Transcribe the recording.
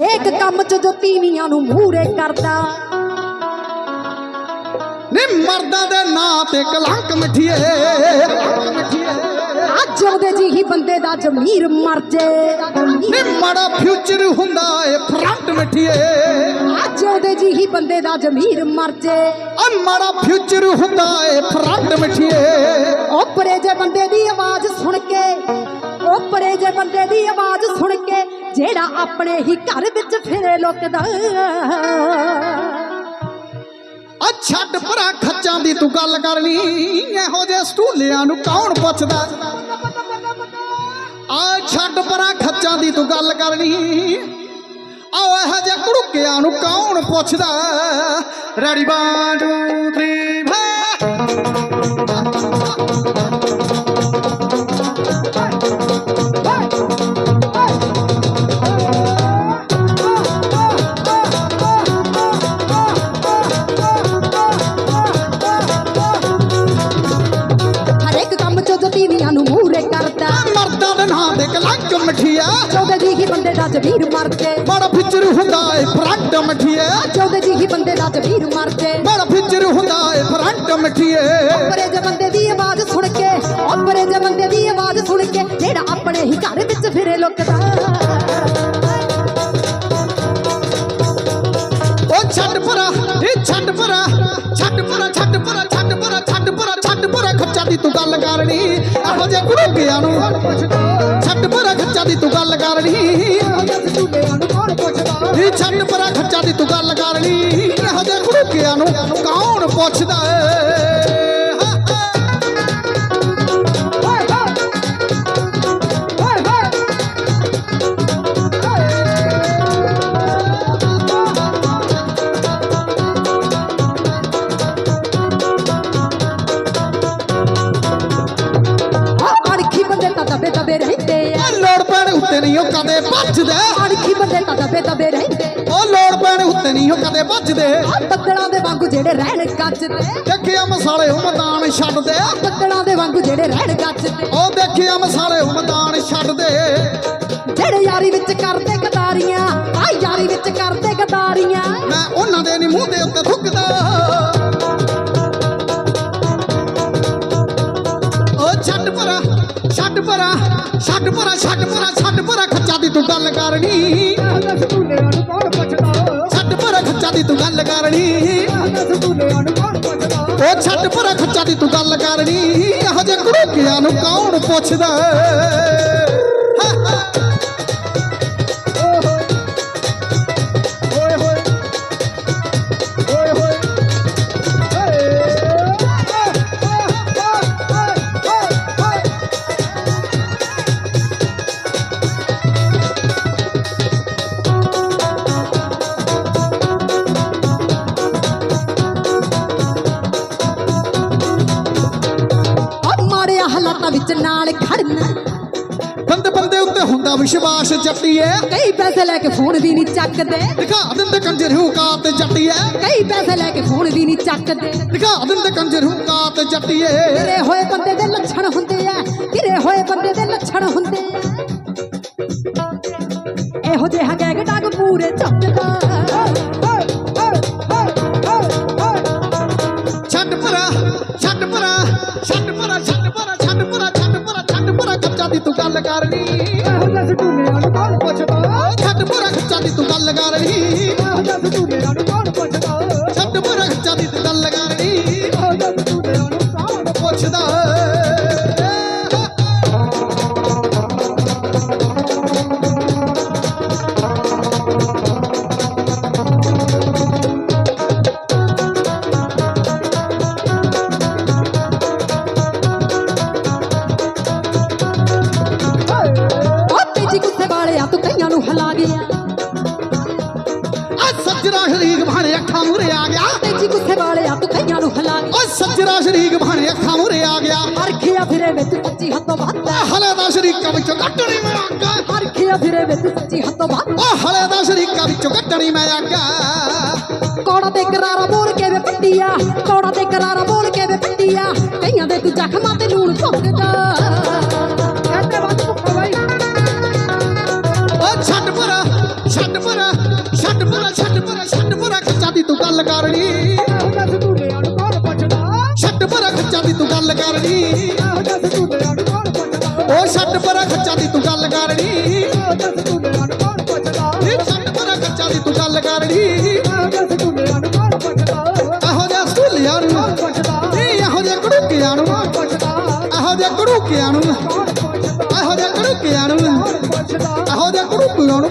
ਇੱਕ ਕੰਮ ਚ ਜੋ ਤੀਵੀਆਂ ਨੂੰ ਮੂਰੇ ਕਰਦਾ। ਨੀ ਮਰਦਾਂ ਦੇ ਨਾਂ ਤੇ ਕਲੰਕ ਮਿੱਠੀਏ ਅੱਜ ਉਹਦੇ ਜਿਹੀ ਬੰਦੇ ਦਾ ਜ਼ਮੀਰ ਮਰ ਜੇ। ਨੀ ਮਾੜਾ ਫਿਊਚਰ ਹੁੰਦਾ ਏ ਫਰੰਟ ਮਿੱਠੀਏ ਅੱਜ ਉਹਦੇ ਜਿਹੀ ਬੰਦੇ ਦਾ ਜ਼ਮੀਰ ਮਰ ਜੇ। ਆ ਮਾੜਾ ਫਿਊਚਰ ਹੁੰਦਾ ਏ ਫਰੰਟ ਮਿੱਠੀਏ ਓਪਰੇ ਜੇ ਬੰਦੇ ਦੀ ਆਵਾਜ਼ ਸੁਣ ਕੇ ਓਪਰੇ ਜੇ ਬੰਦੇ ਦੀ ਆਵਾਜ਼ ਸੁਣ ਕੇ ਜਿਹੜਾ ਆਪਣੇ ਹੀ ਘਰ ਵਿੱਚ ਫਿਰੇ ਲੁਕਦਾ ਆ ਛੱਡ ਪਰਾਂ ਖੱਚਾਂ ਦੀ ਤੂੰ ਗੱਲ ਕਰਨੀ ਇਹੋ ਜਿਹੇ ਸਟੂਲਿਆਂ ਨੂੰ ਕੌਣ ਪੁੱਛਦਾ? ਆ ਛੱਡ ਪਰਾਂ ਖੱਚਾਂ ਦੀ ਤੂੰ ਗੱਲ ਕਰਨੀ ਆ ਇਹੋ ਜਿਹੇ ਕੁੜਕਿਆਂ ਨੂੰ ਕੌਣ ਪੁੱਛਦਾ? ਰੈਡੀ 1 2 3 ਦਾ ਜ਼ਮੀਰ ਮਰ ਜੇ ਬੜਾ ਫਿਚਰ ਹੁੰਦਾ ਏ ਫਰੰਟ ਮਠੀਆ ਉਹਦੇ ਜਿਹੀ ਬੰਦੇ ਦਾ ਜ਼ਮੀਰ ਮਰ ਜੇ ਬੜਾ ਫਿਚਰ ਹੁੰਦਾ ਏ ਫਰੰਟ ਮਠੀਏ। ਓਪਰੇ ਜੇ ਬੰਦੇ ਦੀ ਆਵਾਜ਼ ਸੁਣ ਕੇ ਓਪਰੇ ਜੇ ਬੰਦੇ ਦੀ ਆਵਾਜ਼ ਸੁਣ ਕੇ ਜਿਹੜਾ ਆਪਣੇ ਹੀ ਘਰ ਵਿੱਚ ਫਿਰੇ ਲੁਕਦਾ। ਉਹ ਛੱਡ ਪਰਾ ਇਹ ਛੱਡ ਪਰਾ ਛੱਡ ਪਰਾ ਛੱਡ ਪਰਾ ਛੱਡ ਪਰਾ ਛੱਡ ਪਰਾ ਛੱਡ ਪਰਾ ਖੱਚਾ ਦੀ ਤੂੰ ਗੱਲ ਕਰਨੀ। ਇਹੋ ਜਿਹੇ ਗਿਆ ਨੂੰ ਛੱਡ ਪਰਾ ਖੱਚਾ ਦੀ ਤੂੰ ਗੱਲ ਕਰਨੀ। ਇਹ ਛੱਡ ਪਰਾ ਖੱਚਾ ਦੀ ਤੂੰ ਗੱਲ ਕਰਨੀ ਇਹੋ ਜਿਹੇ ਗੁਰੂ ਗਿਆ ਨੂੰ ਕੌਣ ਪੁੱਛਦਾ ਏ? ਦਬੇ ਦਬੇ ਰਹਿੰਦੇ ਆ। ਲੋੜ ਪੈਣ ਉੱਤੇ ਨਹੀਂ ਉਹ ਕਦੇ ਭੱਜਦੇ। ਅਣਖੀ ਬੰਦੇ ਤਾਂ ਦਬੇ ਦਬੇ ਰਹਿੰਦੇ ਉੱਤੇ ਨਹੀਂ ਉਹ ਕਦੇ ਭੱਜਦੇ। ਆ ਬੱਦਲਾਂ ਦੇ ਵਾਂਗੂ ਜਿਹੜੇ ਰਹਿਣ ਗੱਜਦੇ ਦੇਖਿਆ ਮਸਾਲੇ ਉਹ ਮੈਦਾਨ ਛੱਡਦੇ ਬੱਦਲਾਂ ਦੇ ਵਾਂਗੂ ਜਿਹੜੇ ਰਹਿਣ ਗੱਜਦੇ ਉਹ ਦੇਖਿਆ ਮਸਾਲੇ ਉਹ ਮੈਦਾਨ ਛੱਡਦੇ ਜਿਹੜੇ ਯਾਰੀ ਵਿੱਚ ਕਰਦੇ ਗਦਾਰੀਆਂ ਆ ਯਾਰੀ ਵਿੱਚ ਕਰਦੇ ਗਦਾਰੀਆਂ। ਮੈਂ ਉਹਨਾਂ ਦੇ ਨੀ ਮੂੰਹ ਦੇ ਉੱਤੇ ਥੁੱਕਦਾ। ਉਹ ਛੱਡ ਪਰਾ ਛੱਡ ਪਰਾ ਛੱਡ ਪਰਾ ਛੱਡ ਪਰਾ ਛੱਡ ਪਰਾ ਖੱਚਾ ਦੀ ਤੂੰ ਗੱਲ ਕਰਨੀ। ਛੱਡ ਪਰਾ ਖੱਚਾ ਦੀ ਤੂੰ ਗੱਲ ਕਰਨੀ। ਉਹ ਛੱਡ ਪਰਾ ਖੱਚਾ ਦੀ ਤੂੰ ਗੱਲ ਕਰਨੀ। ਇਹੋ ਜਿਹੇ ਕੁੜਕਿਆਂ ਨੂੰ ਕੌਣ ਪੁੱਛਦਾ? ਨਾਲ ਖੜਨਾ। ਬੰਦੇ ਬੰਦੇ ਉੱਤੇ ਹੁੰਦਾ ਵਿਸ਼ਵਾਸ ਜੱਟੀਏ। ਕਈ ਪੈਸੇ ਲੈ ਕੇ ਫੋਨ ਵੀ ਨਹੀਂ ਚੱਕਦੇ। ਦਿਖਾ ਦਿੰਦੇ ਕੰਜਰ ਹੂਕਾਤ ਜੱਟੀਏ। ਕਈ ਪੈਸੇ ਲੈ ਕੇ ਫੋਨ ਵੀ ਨਹੀਂ ਚੱਕਦੇ। ਦਿਖਾ ਦਿੰਦੇ ਕੰਜਰ ਹੂਕਾਤ ਜੱਟੀਏ। ਗਿਰੇ ਹੋਏ ਬੰਦੇ ਦੇ ਲੱਛਣ ਹੁੰਦੇ ਆ। ਗਿਰੇ ਹੋਏ ਬੰਦੇ ਦੇ ਲੱਛਣ ਹੁੰਦੇ ਆ। ਇਹੋ ਜਿਹਾ ਗੈਗ ਡਾਗ ਪੂਰੇ ਪਰਾ ਛੱਡ ਪਰਾ ਛੱਡ ਪਰਾ ਛੱਡ ਤੂੰ ਮੂਰੇ ਆ ਗਿਆ। ਤੇਜੀ ਗੁੱਸੇ ਵਾਲਿਆ ਤੂੰ ਕਈਆਂ ਨੂੰ ਹਿਲਾ ਓ ਸੱਜਰਾ ਸ਼ਰੀਕ ਭਾਣੇ ਅੱਖਾਂ ਮੂਰੇ ਆ ਗਿਆ। ਹਰਖਿਆ ਫਿਰੇ ਵਿੱਚ ਸੱਚੀ ਹੱਥੋਂ ਵੱਧ ਹਲੇ ਦਾ ਸ਼ਰੀਕਾਂ ਵਿੱਚੋਂ ਕੱਢਣੀ ਮੈਂ ਅੱਗਾ। ਹਰਖਿਆ ਫਿਰੇ ਵਿੱਚ ਸੱਚੀ ਹੱਥੋਂ ਵੱਧ ਓ ਹਲੇ ਦਾ ਸ਼ਰੀਕਾਂ ਵਿੱਚੋਂ ਕੱਢਣੀ ਮੈਂ ਅੱਗਾ। ਕੋੜਾ ਤੇ ਕਰਾਰਾ ਬੋਲ ਕੇ ਵੇ ਪੱਟੀਆ ਕੋੜਾ ਤੇ ਕਰਾਰਾ ਬੋਲ ਕੇ ਵੇ ਪੱਟੀਆ ਕਈਆਂ ਦੇ ਤੂੰ ਜ਼ਖਮਾਂ ਤੇ ਕਰਨੀ। ਉਹ ਛੱਡ ਪਰਾਂ ਖੱਚਾ ਦੀ ਤੂੰ ਗੱਲ ਕਰਨੀ। ਨੀ ਛੱਡ ਪਰਾਂ ਖੱਚਾ ਦੀ ਤੂੰ ਗੱਲ ਕਰਨੀ। ਇਹੋ ਜਿਹਾ ਸੂਲਿਆਂ ਨੂੰ। ਨੀ ਇਹੋ ਜਿਹਾ ਕੜੂਕਿਆਂ ਨੂੰ। ਇਹੋ ਜਿਹਾ ਕੜੂਕਿਆਂ ਨੂੰ। ਇਹੋ ਜਿਹਾ ਕੜੂਕਿਆਂ ਨੂੰ। ਇਹੋ ਜਿਹਾ ਕੜੂਕਿਆਂ ਨੂੰ।